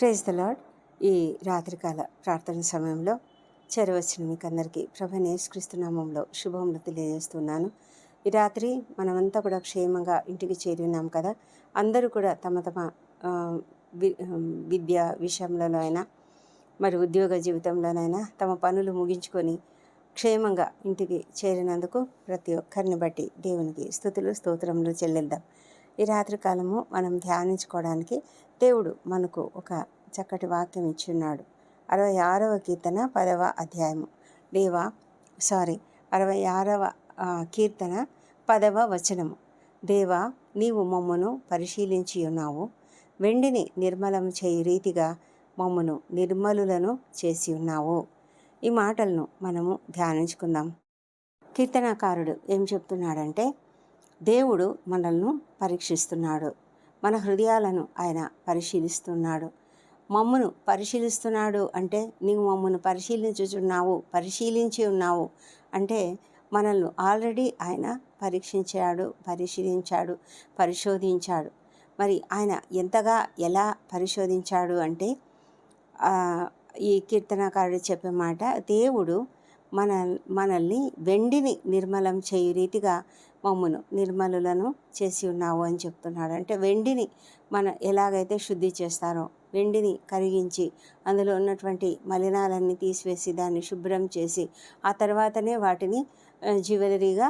Praise the lord ఈ రాత్రికాల ప్రార్థన సమయంలో చేరవచ్చిన మీకు అందరికీ ప్రభు శుభములు తెలియజేస్తున్నాను. ఈ రాత్రి మనమంతా కూడా క్షేమంగా ఇంటికి చేరి ఉన్నాం కదా. అందరూ కూడా తమ తమ విద్య విషయంలో అయినా మరి ఉద్యోగ జీవితంలోనైనా తమ పనులు ముగించుకొని క్షేమంగా ఇంటికి చేరినందుకు ప్రతి ఒక్కరిని బట్టి దేవునికి స్థుతులు స్తోత్రములు చెల్లిద్దాం. ఈ రాత్రి కాలము మనం ధ్యానించుకోవడానికి దేవుడు మనకు ఒక చక్కటి వాక్యం ఇచ్చున్నాడు. అరవై ఆరవ కీర్తన పదవ అధ్యాయము. దేవా సారీ అరవై ఆరవ కీర్తన పదవ వచనము. దేవా నీవు మమ్మను పరిశీలించి ఉన్నావు. వెండిని నిర్మలం చేయు రీతిగా మమ్మను నిర్మలులను చేసి ఉన్నావు. ఈ మాటలను మనము ధ్యానించుకుందాం. కీర్తనాకారుడు ఏం చెప్తున్నాడంటే దేవుడు మనల్ని పరీక్షిస్తున్నాడు. మన హృదయాలను ఆయన పరిశీలిస్తున్నాడు. మమ్మను పరిశీలిస్తున్నాడు అంటే నీవు మమ్మను పరిశీలించుచున్నావు పరిశీలించి ఉన్నావు. అంటే మనల్ని ఆల్రెడీ ఆయన పరీక్షించాడు పరిశీలించాడు పరిశోధించాడు. మరి ఆయన ఎంతగా ఎలా పరిశోధించాడు అంటే ఈ కీర్తనకారుడు చెప్పే మాట దేవుడు మన మనల్ని వెండిని నిర్మలం చేయు రీతిగా మమ్మును నిర్మలులను చేసి ఉన్నావు అని చెప్తున్నాడు. అంటే వెండిని మన ఎలాగైతే శుద్ధి చేస్తారో వెండిని కరిగించి అందులో ఉన్నటువంటి మలినాలన్నీ తీసివేసి దాన్ని శుభ్రం చేసి ఆ తర్వాతనే వాటిని జ్యువెలరీగా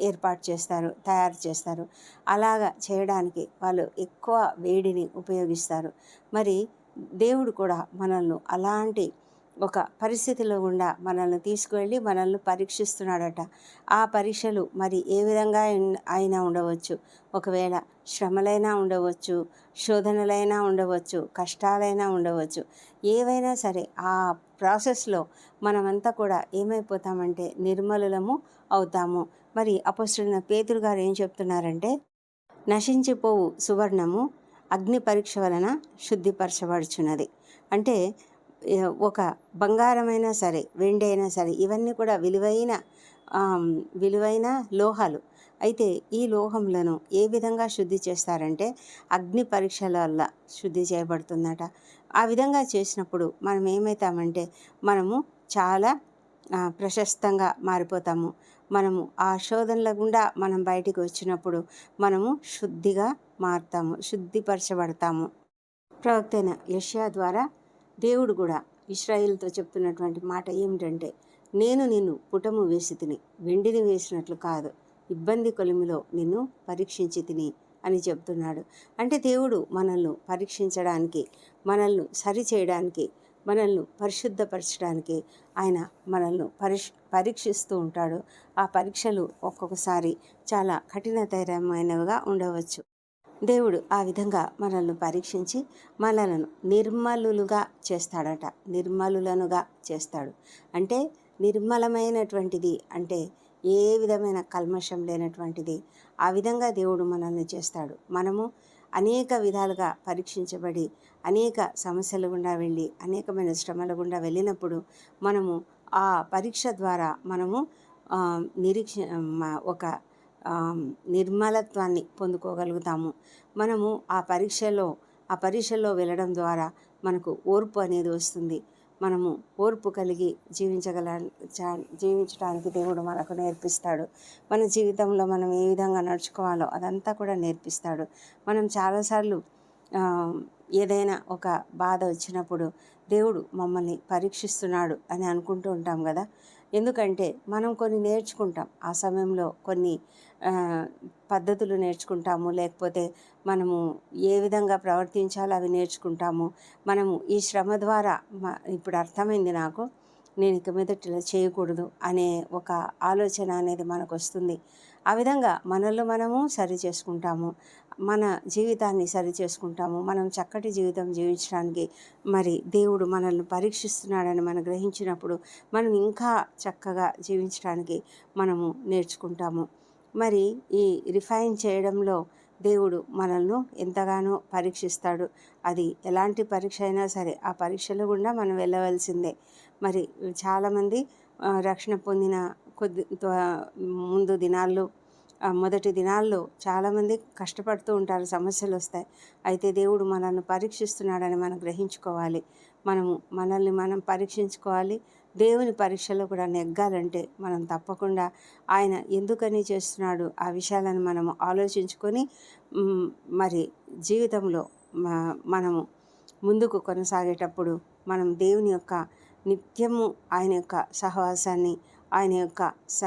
ఏర్పాటు చేస్తారు తయారు చేస్తారు. అలాగా చేయడానికి వాళ్ళు ఎక్కువ వేడిని ఉపయోగిస్తారు. మరి దేవుడు కూడా మనల్ని అలాంటి ఒక పరిస్థితిలో గుండా మనల్ని తీసుకువెళ్ళి మనల్ని పరీక్షిస్తున్నాడట. ఆ పరీక్షలు మరి ఏ విధంగా అయినా ఉండవచ్చు. ఒకవేళ శ్రమలైనా ఉండవచ్చు శోధనలైనా ఉండవచ్చు కష్టాలైనా ఉండవచ్చు. ఏవైనా సరే ఆ ప్రాసెస్లో మనమంతా కూడా ఏమైపోతామంటే నిర్మలులము అవుతాము. మరి అపస్తున్న పేతురు గారు ఏం చెప్తున్నారంటే నశించిపోవు సువర్ణము అగ్ని పరీక్ష వలన శుద్ధిపరచబడుచున్నది. అంటే ఒక బంగారమైనా సరే వెండి అయినా సరే ఇవన్నీ కూడా విలువైన విలువైన లోహాలు. అయితే ఈ లోహములను ఏ విధంగా శుద్ధి చేస్తారంటే అగ్ని పరీక్షల వల్ల శుద్ధి చేయబడుతుందట. ఆ విధంగా చేసినప్పుడు మనం ఏమవుతామంటే మనము చాలా ప్రశస్తంగా మారిపోతాము. మనము ఆ శోధనల గుండా మనం బయటికి వచ్చినప్పుడు మనము శుద్ధిగా మారుతాము శుద్ధిపరచబడతాము. ప్రవక్తైన యష్యా ద్వారా దేవుడు కూడా ఇస్రాయిల్తో చెప్తున్నటువంటి మాట ఏమిటంటే నేను నిన్ను పుటము వేసి తిని వెండిని వేసినట్లు కాదు ఇబ్బంది కొలిమిలో నిన్ను పరీక్షించి తిని అని చెప్తున్నాడు. అంటే దేవుడు మనల్ని పరీక్షించడానికి మనల్ని సరిచేయడానికి మనల్ని పరిశుద్ధపరచడానికి ఆయన మనల్ని పరిష్ పరీక్షిస్తూ ఉంటాడు. ఆ పరీక్షలు ఒక్కొక్కసారి చాలా కఠినతరమైనవిగా ఉండవచ్చు. దేవుడు ఆ విధంగా మనల్ని పరీక్షించి మనలను నిర్మలులుగా చేస్తాడట. నిర్మలులనుగా చేస్తాడు. అంటే నిర్మలమైనటువంటిది అంటే ఏ విధమైన కల్మషం లేనటువంటిది ఆ విధంగా దేవుడు మనల్ని చేస్తాడు. మనము అనేక విధాలుగా పరీక్షించబడి అనేక సమస్యల గుండా వెళ్ళి అనేకమైన శ్రమల గుండా వెళ్ళినప్పుడు మనము ఆ పరీక్ష ద్వారా మనము నిరీక్ష ఒక నిర్మలత్వాన్ని పొందుకోగలుగుతాము. మనము ఆ పరీక్షలో ఆ పరీక్షలో వెళ్ళడం ద్వారా మనకు ఓర్పు అనేది వస్తుంది. మనము ఓర్పు కలిగి జీవించగల చా- జీవించడానికి దేవుడు మనకు నేర్పిస్తాడు. మన జీవితంలో మనం ఏ విధంగా నడుచుకోవాలో అదంతా కూడా నేర్పిస్తాడు. మనం చాలాసార్లు ఏదైనా ఒక బాధ వచ్చినప్పుడు దేవుడు మమ్మల్ని పరీక్షిస్తున్నాడు అని అనుకుంటూ ఉంటాం కదా. ఎందుకంటే మనం కొన్ని నేర్చుకుంటాం. ఆ సమయంలో కొన్ని పద్ధతులు నేర్చుకుంటాము. లేకపోతే మనము ఏ విధంగా ప్రవర్తించాలో అవి నేర్చుకుంటాము. మనము ఈ శ్రమ ద్వారా ఇప్పుడు అర్థమైంది నాకు. నేను ఇక మీదట ఇలా చేయకూడదు అనే ఒక ఆలోచన అనేది మనకు వస్తుంది ఆ విధంగా మనల్ని మనము సరి చేసుకుంటాము. మన జీవితాన్ని సరి చేసుకుంటాము. మనం చక్కటి జీవితం జీవించడానికి మరి దేవుడు మనల్ని పరీక్షిస్తున్నాడని మనం గ్రహించినప్పుడు మనం ఇంకా చక్కగా జీవించడానికి మనము నేర్చుకుంటాము. మరి ఈ రిఫైన్ చేయడంలో దేవుడు మనల్ని ఎంతగానో పరీక్షిస్తాడు. అది ఎలాంటి పరీక్ష అయినా సరే ఆ పరీక్షలు గుండా మనం వెళ్ళవలసిందే. మరి చాలామంది రక్షణ పొందిన కొద్ది త్వ- ముందు దినాల్లో మొదటి దినాల్లో చాలామంది కష్టపడుతూ ఉంటారు సమస్యలు వస్తాయి. అయితే దేవుడు మనల్ని పరీక్షిస్తున్నాడని మనం గ్రహించుకోవాలి. మనము మనల్ని మనం పరీక్షించుకోవాలి. దేవుని పరీక్షలో కూడా నెగ్గాలంటే మనం తప్పకుండా ఆయన ఎందుకని చేస్తున్నాడు ఆ విషయాలను మనము ఆలోచించుకొని మరి జీవితంలో మనము ముందుకు కొనసాగేటప్పుడు మనం దేవుని యొక్క నిత్యము ఆయన యొక్క సహవాసాన్ని ఆయన యొక్క స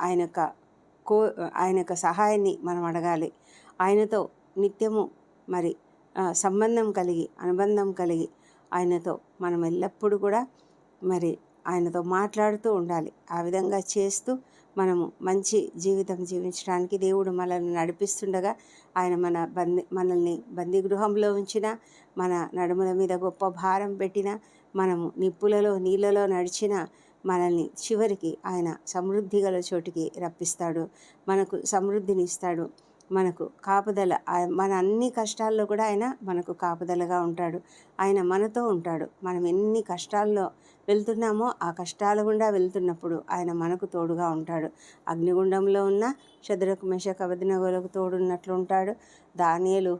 ఆయన యొక్క కో ఆయన యొక్క సహాయాన్ని మనం అడగాలి. ఆయనతో నిత్యము మరి సంబంధం కలిగి అనుబంధం కలిగి ఆయనతో మనం ఎల్లప్పుడూ కూడా మరి ఆయనతో మాట్లాడుతూ ఉండాలి. ఆ విధంగా చేస్తూ మనము మంచి జీవితం జీవించడానికి దేవుడు మనల్ని నడిపిస్తుండగా ఆయన మన బంది మనల్ని బందీ గృహంలో ఉంచిన మన నడుముల మీద గొప్ప భారం పెట్టిన మనము నిప్పులలో నీళ్ళలో నడిచిన మనల్ని చివరికి ఆయన సమృద్ధి గల చోటికి రప్పిస్తాడు. మనకు సమృద్ధిని ఇస్తాడు మనకు కాపుదల మన అన్ని కష్టాల్లో కూడా ఆయన మనకు కాపుదలగా ఉంటాడు. ఆయన మనతో ఉంటాడు. మనం ఎన్ని కష్టాల్లో వెళ్తున్నామో ఆ కష్టాల గుండా వెళ్తున్నప్పుడు ఆయన మనకు తోడుగా ఉంటాడు. అగ్నిగుండంలో ఉన్న శద్రకు మెషక్ అబదినగోలకు తోడున్నట్లు ఉంటాడు దానియలు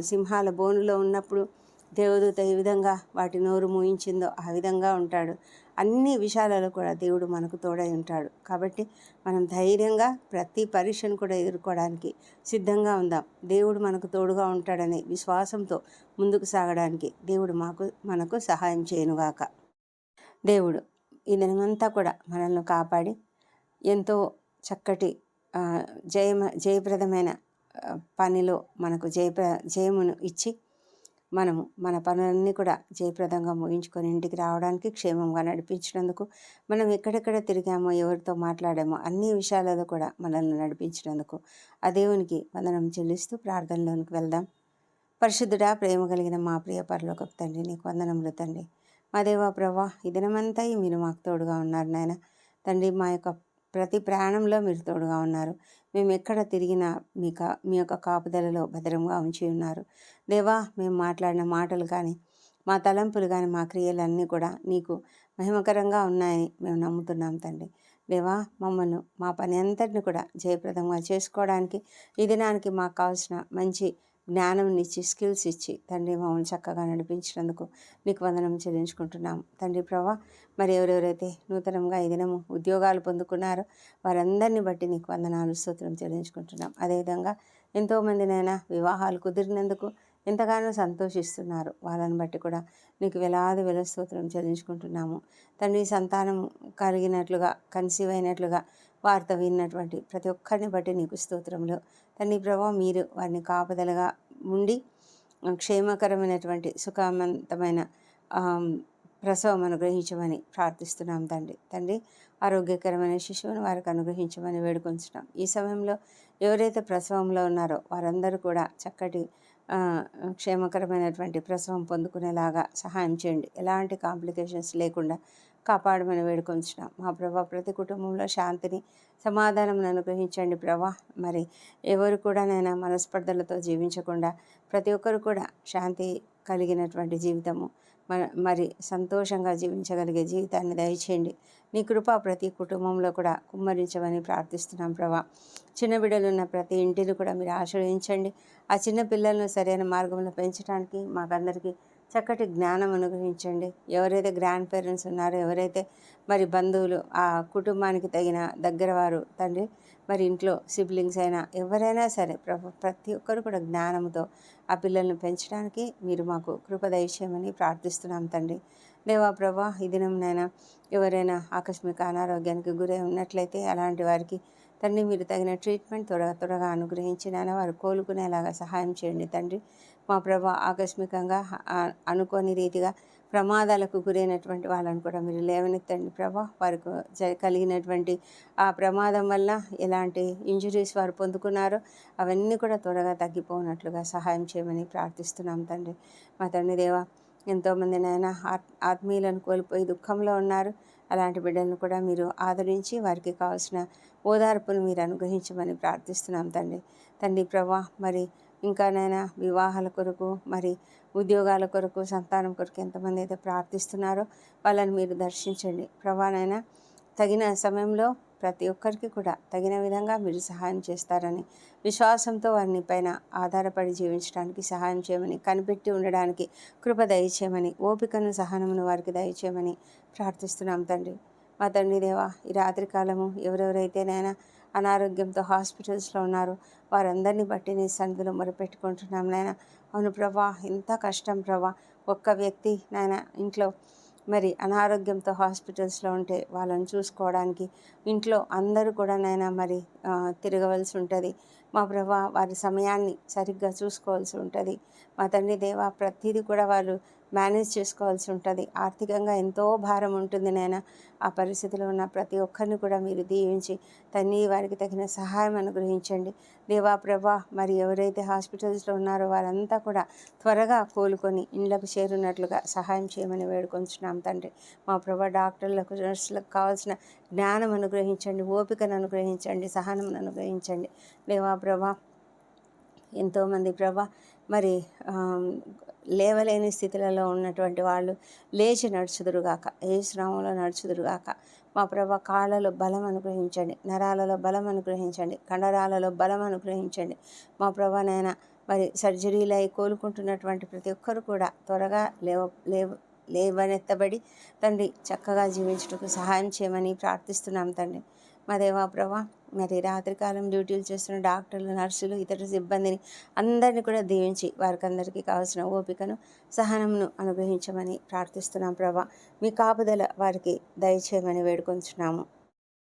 సింహాల బోనులో ఉన్నప్పుడు దేవదూత ఏ విధంగా వాటి నోరు మూయించిందో ఆ విధంగా ఉంటాడు. అన్ని విషయాలలో కూడా దేవుడు మనకు తోడై ఉంటాడు. కాబట్టి మనం ధైర్యంగా ప్రతి పరీక్షను కూడా ఎదుర్కోవడానికి సిద్ధంగా ఉందాం. దేవుడు మనకు తోడుగా ఉంటాడనే విశ్వాసంతో ముందుకు సాగడానికి దేవుడు మాకు మనకు సహాయం చేయనుగాక. దేవుడు ఈ దినమంతా కూడా మనల్ని కాపాడి ఎంతో చక్కటి జయ జయమ జయప్రదమైన పనిలో మనకు జయప్ర జయమును ఇచ్చి మనము మన పనులన్నీ కూడా జయప్రదంగా ముగించుకొని ఇంటికి రావడానికి క్షేమంగా నడిపించినందుకు మనం ఎక్కడెక్కడ తిరిగామో ఎవరితో మాట్లాడామో అన్ని విషయాలలో కూడా మనల్ని నడిపించినందుకు ఆ దేవునికి వందనం చెల్లిస్తూ ప్రార్థనలోనికి వెళ్దాం. పరిశుద్ధుడా ప్రేమ కలిగిన మా ప్రియ పరలోకపు తండ్రి నీకు వందనములు తండ్రి. మా దేవా ప్రభా ఈ దినమంతా మీరు మాకు తోడుగా ఉన్నారు నాయన. తండ్రి మా యొక్క ప్రతి ప్రాణంలో మీరు తోడుగా ఉన్నారు. మేము ఎక్కడ తిరిగినా మీ కా మీ యొక్క కాపుదలలో భద్రంగా ఉంచి ఉన్నారు. దేవా మేము మాట్లాడిన మాటలు కానీ మా తలంపులు కానీ మా క్రియలన్నీ కూడా నీకు మహిమకరంగా ఉన్నాయని మేము నమ్ముతున్నాం తండ్రి. దేవా మమ్మల్ని మా పని అంతటిని కూడా జయప్రదంగా చేసుకోవడానికి ఈ దినానికి మాకు కావాల్సిన మంచి జ్ఞానం ఇచ్చి స్కిల్స్ ఇచ్చి తండ్రి మమ్మల్ని చక్కగా నడిపించినందుకు నీకు వందనం చెల్లించుకుంటున్నాము తండ్రి ప్రభా మరి ఎవరెవరైతే నూతనంగా ఈ దినము ఉద్యోగాలు పొందుకున్నారో వారందరిని బట్టి నీకు వందనాలు స్తోత్రం చెల్లించుకుంటున్నాం. అదేవిధంగా ఎంతోమందినైనా వివాహాలు కుదిరినందుకు ఎంతగానో సంతోషిస్తున్నారు. వాళ్ళని బట్టి కూడా నీకు వేలాది వేల స్తోత్రం చెల్లించుకుంటున్నాము. తండ్రి సంతానం కలిగినట్లుగా కన్సీవ్ అయినట్లుగా వార్త విన్నటువంటి ప్రతి ఒక్కరిని బట్టి నీకు స్తోత్రములు. తండ్రి ప్రభావ మీరు వారిని కాపుదలగా ఉండి క్షేమకరమైనటువంటి సుఖవంతమైన ప్రసవం అనుగ్రహించమని ప్రార్థిస్తున్నాం తండ్రి. తండ్రి ఆరోగ్యకరమైన శిశువును వారికి అనుగ్రహించమని వేడుకొంచున్నాం. ఈ సమయంలో ఎవరైతే ప్రసవంలో ఉన్నారో వారందరూ కూడా చక్కటి క్షేమకరమైనటువంటి ప్రసవం పొందుకునేలాగా సహాయం చేయండి. ఎలాంటి కాంప్లికేషన్స్ లేకుండా కాపాడమని వేడుకొంచున్నాం. మా ప్రభా ప్రతి కుటుంబంలో శాంతిని సమాధానం అనుగ్రహించండి ప్రభా. మరి ఎవరు కూడా నైనా మనస్పర్ధలతో జీవించకుండా ప్రతి ఒక్కరు కూడా శాంతి కలిగినటువంటి జీవితము మన మరి సంతోషంగా జీవించగలిగే జీవితాన్ని దయచేయండి. నీ కృప ప్రతి కుటుంబంలో కూడా కుమ్మరించమని ప్రార్థిస్తున్నాం ప్రభా. చిన్న బిడ్డలున్న ప్రతి ఇంటిని కూడా మీరు ఆశ్రయించండి. ఆ చిన్న పిల్లలను సరైన మార్గంలో పెంచడానికి మాకందరికీ చక్కటి జ్ఞానం అనుగ్రహించండి. ఎవరైతే గ్రాండ్ పేరెంట్స్ ఉన్నారో ఎవరైతే మరి బంధువులు ఆ కుటుంబానికి తగిన దగ్గర వారు తండ్రి మరి ఇంట్లో సిబ్లింగ్స్ అయినా ఎవరైనా సరే ప్ర ప్రతి ఒక్కరు కూడా జ్ఞానంతో ఆ పిల్లల్ని పెంచడానికి మీరు మాకు కృప దయచేయమని ప్రార్థిస్తున్నాం తండ్రి. దేవా ప్రభా ఈ దినంనైనా ఎవరైనా ఆకస్మిక అనారోగ్యానికి గురై ఉన్నట్లయితే అలాంటి వారికి తండ్రి మీరు తగిన ట్రీట్మెంట్ త్వరగా త్వరగా అనుగ్రహించి నాయన వారు కోలుకునేలాగా సహాయం చేయండి తండ్రి. మా ప్రభా ఆకస్మికంగా అనుకోని రీతిగా ప్రమాదాలకు గురైనటువంటి వాళ్ళని కూడా మీరు లేవనెత్తండి ప్రభా. వారికి కలిగినటువంటి ఆ ప్రమాదం వల్ల ఎలాంటి ఇంజురీస్ వారు పొందుకున్నారో అవన్నీ కూడా త్వరగా తగ్గిపోనట్లుగా సహాయం చేయమని ప్రార్థిస్తున్నాం తండ్రి. మా తండ్రి దేవా ఎంతోమంది నాయన ఆత్ ఆత్మీయులను కోల్పోయి దుఃఖంలో ఉన్నారు. అలాంటి బిడ్డలను కూడా మీరు ఆదరించి వారికి కావాల్సిన ఓదార్పును మీరు అనుగ్రహించమని ప్రార్థిస్తున్నాం తండ్రి. తండ్రి ప్రభా మరి ఇంకానైనా వివాహాల కొరకు మరి ఉద్యోగాల కొరకు సంతానం కొరకు ఎంతమంది అయితే ప్రార్థిస్తున్నారో వాళ్ళని మీరు దర్శించండి. ప్రభానైనా తగిన సమయంలో ప్రతి ఒక్కరికి కూడా తగిన విధంగా మీరు సహాయం చేస్తారని విశ్వాసంతో వారిని పైన ఆధారపడి జీవించడానికి సహాయం చేయమని కనిపెట్టి ఉండడానికి కృప దయచేయమని ఓపికను సహనమును వారికి దయచేయమని ప్రార్థిస్తున్నాం తండ్రి. మా తండ్రి దేవా ఈ రాత్రి కాలము ఎవరెవరైతేనైనా అనారోగ్యంతో హాస్పిటల్స్లో ఉన్నారు. వారందరినీ బట్టి నీ సన్నిధిలో మొరపెట్టుకుంటున్నాం నాయన. అవును ప్రభా ఎంత కష్టం ప్రభా. ఒక్క వ్యక్తి నాయన ఇంట్లో మరి అనారోగ్యంతో హాస్పిటల్స్లో ఉంటే వాళ్ళని చూసుకోవడానికి ఇంట్లో అందరూ కూడా నాయన మరి తిరగవలసి ఉంటుంది. మా ప్రభా వారి సమయాన్ని సరిగ్గా చూసుకోవాల్సి ఉంటుంది. మా తండ్రి దేవా ప్రతిదీ కూడా వాళ్ళు మేనేజ్ చేసుకోవాల్సి ఉంటుంది. ఆర్థికంగా ఎంతో భారం ఉంటుంది నాయన. ఆ పరిస్థితిలో ఉన్న ప్రతి ఒక్కరిని కూడా మీరు దీవించి తన్ని వారికి తగిన సహాయం అనుగ్రహించండి. దేవా ప్రభా మరి ఎవరైతే హాస్పిటల్స్లో ఉన్నారో వారంతా కూడా త్వరగా కోలుకొని ఇండ్లకు చేరున్నట్లుగా సహాయం చేయమని వేడుకొంచున్నాం తండ్రి. మా ప్రభా డాక్టర్లకు నర్సులకు కావాల్సిన జ్ఞానం అనుగ్రహించండి. ఓపికను అనుగ్రహించండి. సహనం అనుగ్రహించండి. దేవా ప్రభా ఎంతోమంది ప్రభా మరి లేవలేని స్థితులలో ఉన్నటువంటి వాళ్ళు లేచి నడుచుదురుగాక ఏ శ్రమంలో నడుచుదురుగాక మా ప్రభ కాళ్ళలో బలం అనుగ్రహించండి నరాలలో బలం అనుగ్రహించండి కండరాలలో బలం అనుగ్రహించండి. మా ప్రభానైనా మరి సర్జరీలు అయి కోలుకుంటున్నటువంటి ప్రతి ఒక్కరు కూడా త్వరగా లేవ లేవ లేవనెత్తబడి తండ్రి చక్కగా జీవించుటకు సహాయం చేయమని ప్రార్థిస్తున్నాం తండ్రి. మా దేవా ప్రభా? మరి రాత్రికాలం డ్యూటీలు చేస్తున్న డాక్టర్లు నర్సులు ఇతర సిబ్బందిని అందరినీ కూడా దీవించి వారికి అందరికీ కావాల్సిన ఓపికను సహనమును అనుగ్రహించమని ప్రార్థిస్తున్నాం ప్రభా. మీ కాపుదల వారికి దయచేయమని వేడుకొంచున్నాము.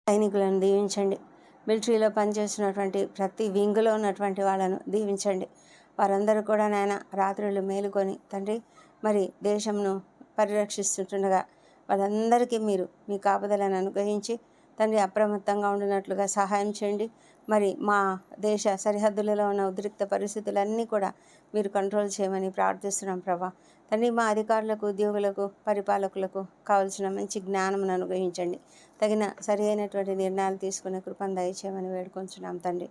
సైనికులను దీవించండి. మిలిటరీలో పనిచేస్తున్నటువంటి ప్రతి వింగులో ఉన్నటువంటి వాళ్ళను దీవించండి. వారందరూ కూడా నాయన రాత్రులు మేలుకొని తండ్రి మరి దేశంను పరిరక్షిస్తుండగా వాళ్ళందరికీ మీరు మీ కాపుదలను అనుగ్రహించి తండ్రి అప్రమత్తంగా ఉండినట్లుగా సహాయం చేయండి. మరి మా దేశ సరిహద్దులలో ఉన్న ఉద్రిక్త పరిస్థితులన్నీ కూడా మీరు కంట్రోల్ చేయమని ప్రార్థిస్తున్నాం ప్రభా. తండ్రి మా అధికారులకు ఉద్యోగులకు పరిపాలకులకు కావలసిన మంచి జ్ఞానం అనుగ్రహించండి. తగిన సరి అయినటువంటి నిర్ణయాలు తీసుకునే కృపను దయచేయమని వేడుకొంచున్నాం తండ్రి.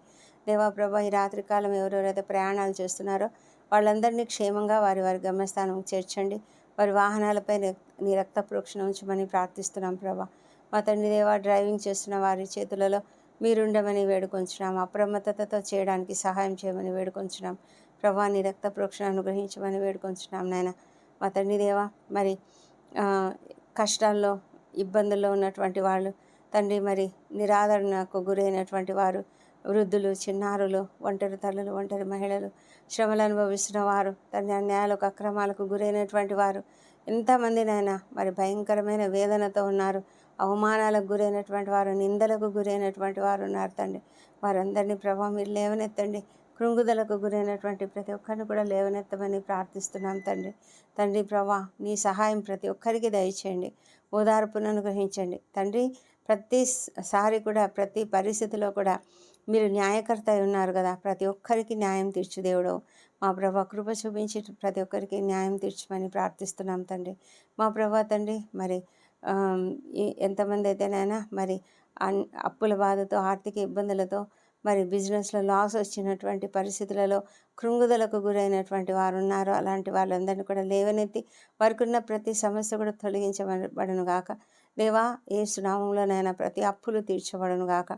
దేవా ప్రభా ఈ రాత్రికాలం ఎవరెవరైతే ప్రయాణాలు చేస్తున్నారో వాళ్ళందరినీ క్షేమంగా వారి వారి గమ్యస్థానం చేర్చండి. వారి వాహనాలపై నీ- నీ రక్త ప్రోక్షణ ఉంచమని ప్రార్థిస్తున్నాం ప్రభా. మా తండ్రి దేవా డ్రైవింగ్ చేస్తున్న వారి చేతులలో మీరుండమని వేడుకొంచున్నాం. అప్రమత్తతతో చేయడానికి సహాయం చేయమని వేడుకొంచున్నాం. ప్రభా నీ రక్త ప్రోక్షణ అనుగ్రహించమని వేడుకొంచున్నాం నాయన. మా తండ్రి దేవా మరి కష్టాల్లో ఇబ్బందుల్లో ఉన్నటువంటి వాళ్ళు తండ్రి మరి నిరాదరణకు గురైనటువంటి వారు వృద్ధులు చిన్నారులు ఒంటరి తల్లులు ఒంటరి మహిళలు శ్రమలు అనుభవిస్తున్న వారు తండ్రి అన్యాయాలకు అక్రమాలకు గురైనటువంటి వారు ఎంతమందినైనా మరి భయంకరమైన వేదనతో ఉన్నారు. అవమానాలకు గురైనటువంటి వారు నిందలకు గురైనటువంటి వారు ఉన్నారు తండ్రి. వారందరినీ ప్రభావ మీరు లేవనెత్తండి. కృంగుదలకు గురైనటువంటి ప్రతి ఒక్కరిని కూడా లేవనెత్తమని ప్రార్థిస్తున్నాం తండ్రి. తండ్రి ప్రభా నీ సహాయం ప్రతి ఒక్కరికి దయచేయండి. ఓదార్పును అనుగ్రహించండి తండ్రి ప్రతిసారి కూడా ప్రతి పరిస్థితిలో కూడా మీరు న్యాయకర్త అయి ఉన్నారు కదా. ప్రతి ఒక్కరికి న్యాయం తీర్చు దేవుడు మా ప్రభా కృప చూపించి ప్రతి ఒక్కరికి న్యాయం తీర్చమని ప్రార్థిస్తున్నాం తండ్రి. మా ప్రభా తండ్రి మరి ఎంతమంది అయితేనైనా మరి అన్ అప్పుల బాధతో ఆర్థిక ఇబ్బందులతో మరి బిజినెస్లో లాస్ వచ్చినటువంటి పరిస్థితులలో కృంగుదలకు గురైనటువంటి వారు ఉన్నారు అలాంటి వాళ్ళందరినీ కూడా లేవనెత్తి వారికి ఉన్న ప్రతి సమస్య కూడా తొలగించబడను గాక. దేవా ఏ సునామంలోనైనా ప్రతి అప్పులు తీర్చబడను గాక.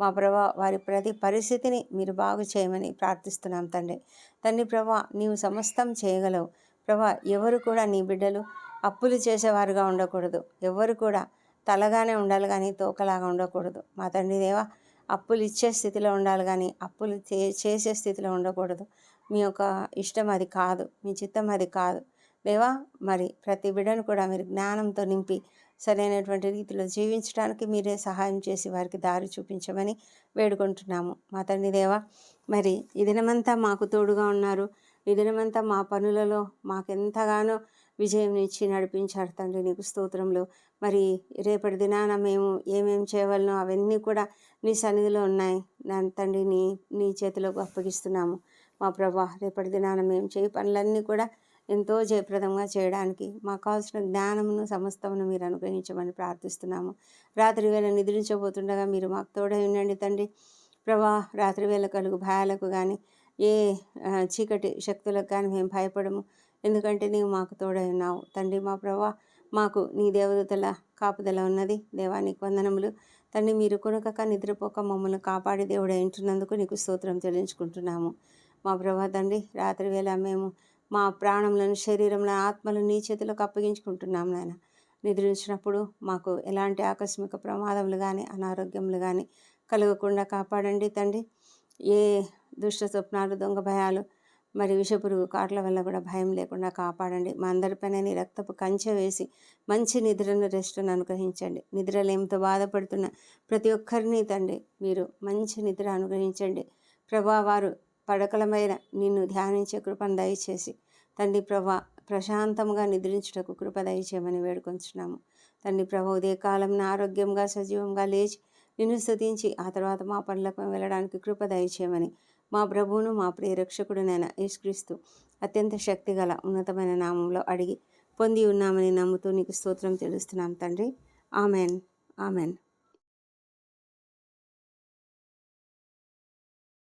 మా ప్రభా వారి ప్రతి పరిస్థితిని మీరు బాగు చేయమని ప్రార్థిస్తున్నాం తండ్రి. తండ్రి ప్రభా నీవు సమస్తం చేయగలవు. ప్రభా ఎవరు కూడా నీ బిడ్డలు అప్పులు చేసేవారుగా ఉండకూడదు. ఎవరు కూడా తలగానే ఉండాలి కానీ తోకలాగా ఉండకూడదు. మా తండ్రి దేవా అప్పులు ఇచ్చే స్థితిలో ఉండాలి కానీ అప్పులు చే చేసే స్థితిలో ఉండకూడదు. మీ యొక్క ఇష్టం అది కాదు. మీ చిత్తం అది కాదు. దేవా మరి ప్రతి బిడ్డను కూడా మీరు జ్ఞానంతో నింపి సరైనటువంటి రీతిలో జీవించడానికి మీరే సహాయం చేసి వారికి దారి చూపించమని వేడుకుంటున్నాము. మా తండ్రి దేవా మరి ఈ దినమంతా మాకు తోడుగా ఉన్నారు. ఈ దినమంతా మా పనులలో మాకెంతగానో విజయం ఇచ్చి నడిపించారు తండ్రి. నీకు స్తోత్రంలో మరి రేపటి దినాన మేము ఏమేమి చేయవలనో అవన్నీ కూడా నీ సన్నిధిలో ఉన్నాయి. నా తండ్రి నీ నీ చేతిలోకి అప్పగిస్తున్నాము. మా ప్రభా రేపటి దినాన మేము చేయ పనులన్నీ కూడా ఎంతో జయప్రదంగా చేయడానికి మాకు కావాల్సిన జ్ఞానమును సమస్తమును మీరు అనుగ్రహించమని ప్రార్థిస్తున్నాము. రాత్రి వేళ నిద్రించబోతుండగా మీరు మాకు తోడై ఉండండి తండ్రి. ప్రభా రాత్రి వేళ కలుగు భయాలకు కానీ ఏ చీకటి శక్తులకు కానీ మేము భయపడము. ఎందుకంటే నీవు మాకు తోడై ఉన్నావు తండ్రి మా ప్రభా మాకు నీ దేవదూతల కాపుదల ఉన్నది. దేవానికి వందనములు. తండ్రి మీరు కొనకక నిద్రపోక మమ్మల్ని కాపాడి దేవుడు ఉంటున్నందుకు నీకు స్తోత్రం చెల్లించుకుంటున్నాము. మా ప్రభా తండ్రి రాత్రి వేళ మేము మా ప్రాణములను శరీరంలో ఆత్మలను నీ చేతులకు అప్పగించుకుంటున్నాము నాయన. నిద్రించినప్పుడు మాకు ఎలాంటి ఆకస్మిక ప్రమాదములు కానీ అనారోగ్యములు కానీ కలగకుండా కాపాడండి తండ్రి. ఏ దుష్ట స్వప్నాలు దొంగ భయాలు మరి విషపురుగు కాట్ల వల్ల కూడా భయం లేకుండా కాపాడండి. మా అందరిపైన నీ రక్తపు కంచె వేసి మంచి నిద్రను రెస్ట్ను అనుగ్రహించండి. నిద్రలేమితో బాధపడుతున్న ప్రతి ఒక్కరిని తండ్రి మీరు మంచి నిద్ర అనుగ్రహించండి. ప్రభా వారు పడకలమైన నిన్ను ధ్యానించే కృపను దయచేసి తండ్రి ప్రభా ప్రశాంతంగా నిద్రించుటకు కృప దయచేయమని వేడుకొంచున్నాము. తండ్రి ప్రభా ఉదయకాలం ఆరోగ్యంగా సజీవంగా లేచి నిన్ను స్థుతించి ఆ తర్వాత మా పనులకు వెళ్ళడానికి కృప దయచేయమని మా ప్రభువును మా ప్రియరక్షకుడునైన యేసుక్రీస్తు అత్యంత శక్తిగల ఉన్నతమైన నామంలో అడిగి పొంది ఉన్నామని నమ్ముతూ నీకు స్తోత్రం తెలుస్తున్నాం తండ్రి. ఆమెన్. ఆమెన్.